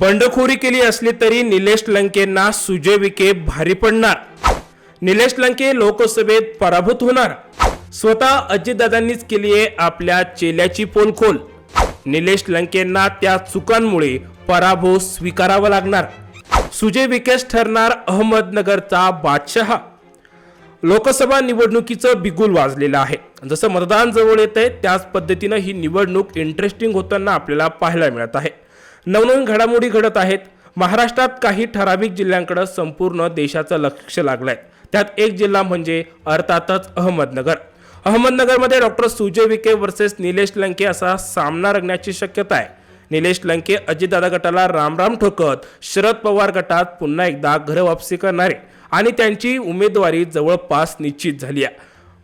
बंडखोरी केली असली तरी निलेश लंकेंना सुजय विखे भारी पडणार. निलेश लंके लोकसभेत पराभूत होणार. स्वतः अजितदादांनीच केली आहे आपल्या चेल्याची पोलखोल निलेश लंकेंना त्या चुकांमुळे पराभव स्वीकारावा लागणार. सुजय विकेश ठरणार अहमदनगरचा बादशहा. लोकसभा निवडणुकीचं बिगुल वाजलेलं आहे. जसं मतदान जवळ येत आहे त्याच पद्धतीनं ही निवडणूक इंटरेस्टिंग होताना आपल्याला पाहायला मिळत आहे. नवनवीन घडामोडी घडत आहेत. महाराष्ट्रात काही ठराविक जिल्ह्यांकडे संपूर्ण देशाचं लक्ष लागलं आहे त्यात एक जिल्हा म्हणजे अर्थातच अहमदनगर. अहमदनगरमध्ये डॉक्टर सुजय विखे वर्सेस निलेश लंके असा सामना रंगण्याची शक्यता आहे. निलेश लंके अजितदादा गटाला रामराम ठोकत शरद पवार गटात पुन्हा एकदा घरवापसी करणारे आणि त्यांची उमेदवारी जवळपास निश्चित झाली आहे.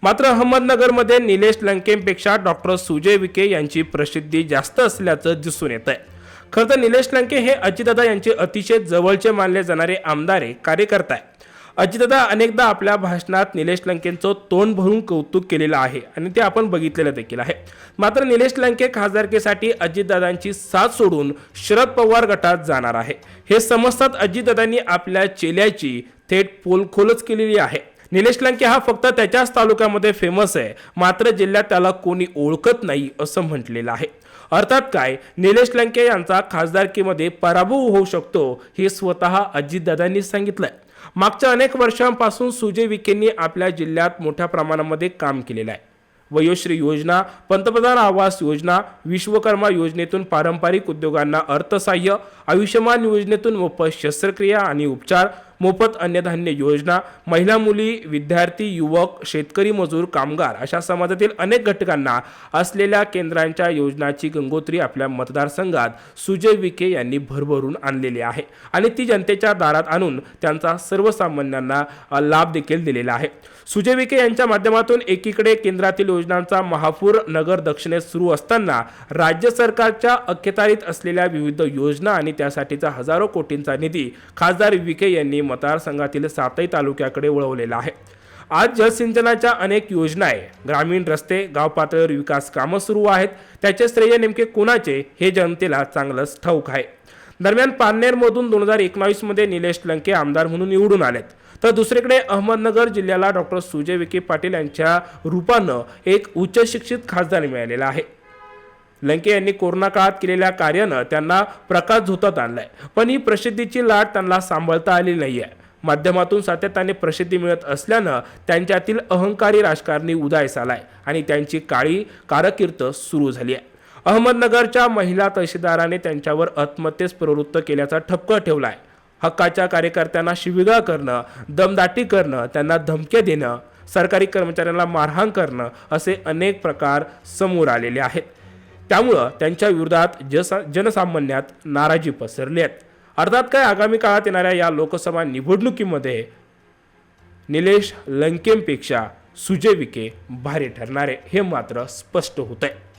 मात्र अहमदनगरमध्ये निलेश लंकेपेक्षा डॉक्टर सुजय विखे यांची प्रसिद्धी जास्त असल्याचं दिसून येत आहे खरं तर निलेश लंके हे अजितदादा यांचे अतिशय जवळचे मानले जाणारे आमदार आहे कार्यकर्ता आहे. अजितदादा अनेकदा आपल्या भाषणात निलेश लंकेंचं तोंड भरून कौतुक केलेलं आहे आणि ते आपण बघितलेलं देखील आहे. मात्र निलेश लंके खासदारकीसाठी अजितदादांची साथ सोडून शरद पवार गटात जाणार आहे. हे समजतात अजितदादांनी आपल्या चेल्याची थेट पोलखोलच केलेली आहे. निलेश लंके हा फक्त त्याच्याच तालुक्यामध्ये फेमस आहे. मात्र जिल्ह्यात त्याला कोणी ओळखत नाही असं म्हटलेलं आहे. अर्थात काय? निलेश लंके यांचा खासदारकीमध्ये पराभव होऊ शकतो हे स्वतः अजितदादांनी सांगितलंय. मागच्या अनेक वर्षांपासून सुजय विखेंनी आपल्या जिल्ह्यात मोठ्या प्रमाणामध्ये काम केलेलं आहे. वयोश्री योजना पंतप्रधान आवास योजना विश्वकर्मा योजनेतून पारंपरिक उद्योगांना अर्थसहाय्य आयुष्यमान योजनेतून मोफत शस्त्रक्रिया आणि उपचार मोफत अन्नधान्य योजना महिला मुली विद्यार्थी युवक शेतकरी मजूर कामगार अशा समाजातील अनेक घटकांना असलेल्या केंद्रांच्या योजनाची गंगोत्री आपल्या मतदारसंघात सुजय विखे यांनी भरभरून आणलेली आहे. आणि ती जनतेच्या दारात आणून त्यांचा सर्वसामान्यांना लाभ देखील दिलेला आहे. सुजय विखे यांच्या माध्यमातून एकीकडे केंद्रातील योजनांचा महापूर नगर दक्षिणेत सुरू असताना राज्य सरकारच्या अखेतारीत असलेल्या विविध योजना आणि त्यासाठीचा हजारो कोटींचा निधी खासदार विखे यांनी मतदारसंघातील सातही तालुक्याकडे वळवलेला आहे. आज जलसिंचनाच्या अनेक योजना आहे. ग्रामीण रस्ते गाव पातळीवर विकास कामं सुरू आहेत. त्याचे श्रेय नेमके कोणाचे हे जनतेला चांगलंच ठाऊक आहे. दरम्यान पारनेरमधून दोन हजार एकोणावीसमध्ये निलेश लंके आमदार म्हणून निवडून आलेत. तर दुसरीकडे अहमदनगर जिल्ह्याला डॉक्टर सुजय विखे पाटील यांच्या रूपानं एक उच्च शिक्षित खासदार मिळालेला आहे. लंके यांनी कोरोना काळात केलेल्या कार्यानं त्यांना प्रकाश झोतात आणलाय. पण ही प्रसिद्धीची लाट त्यांना सांभाळता आली आहे माध्यमातून सातत्याने प्रसिद्धी मिळत असल्यानं त्यांच्यातील अहंकारी राजकारणी उदयास आलाय आणि त्यांची काळी कारकीर्द सुरू झाली आहे. अहमदनगरच्या महिला तहसीलदाराने त्यांच्यावर आत्महत्येस प्रवृत्त केल्याचा ठपका आहे हक्काच्या कार्यकर्त्यांना शिविगाळ करणं दमदाटी करणं त्यांना धमक्या देणं सरकारी कर्मचाऱ्यांना मारहाण करणं असे अनेक प्रकार समोर आलेले आहेत. त्यामुळं त्यांच्या विरोधात जस जनसामान्यात नाराजी पसरली आहे अर्थात काय? आगामी काळात येणाऱ्या या लोकसभा निवडणुकीमध्ये निलेश लंकेंपेक्षा सुजय विखे भारी ठरणारे हे मात्र स्पष्ट होत आहे